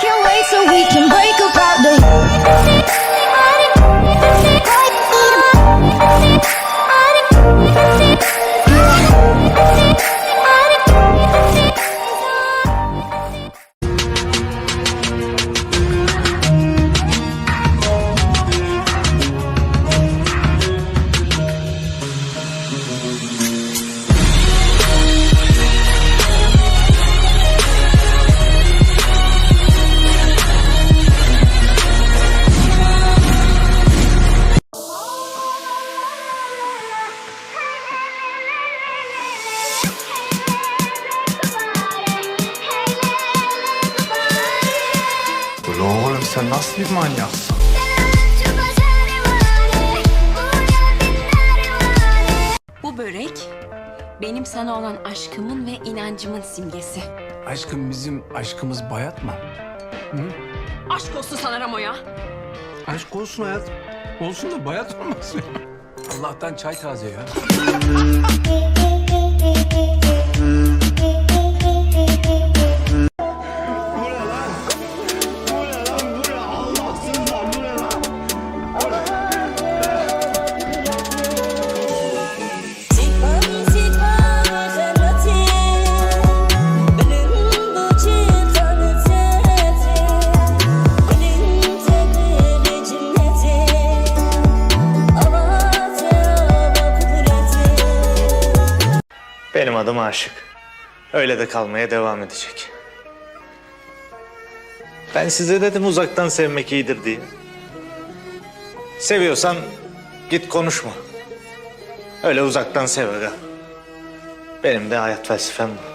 can't wait so we can break sen nasıl bir manyaksın? Bu börek benim sana olan aşkımın ve inancımın simgesi. Aşkım bizim aşkımız bayat mı? Aşk olsun sana Ramo ya. Aşk olsun hayat. Olsun da bayat olmasın. Allah'tan çay taze ya. Benim adım Aşık. Öyle de kalmaya devam edecek. Ben size dedim uzaktan sevmek iyidir diye. Seviyorsan git konuşma. Öyle uzaktan sev aga. Benim de hayat felsefem bu.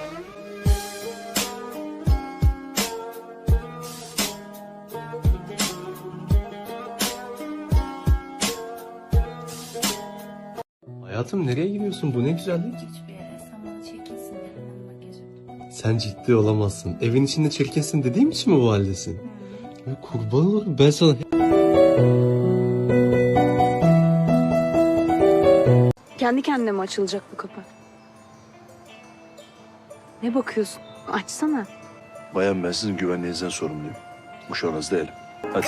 Hayatım nereye gidiyorsun? Bu ne güzellik. Sen ciddi olamazsın. Evin içinde çirkinsin dediğim için mi bu haldesin? Ya kurban olurum ben sana... Kendi kendine mi açılacak bu kapı? Ne bakıyorsun? Açsana. Bayan ben sizin güvenliğinizden sorumluyum. Uşağınız değilim. Hadi.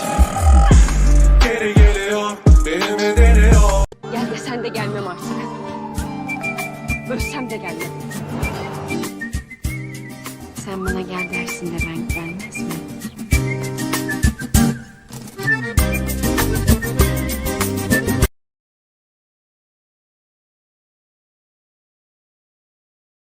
Gel desen de gelmem artık. Ölsem de gelmem. Sen bana gel dersin de ben gelmez miyim?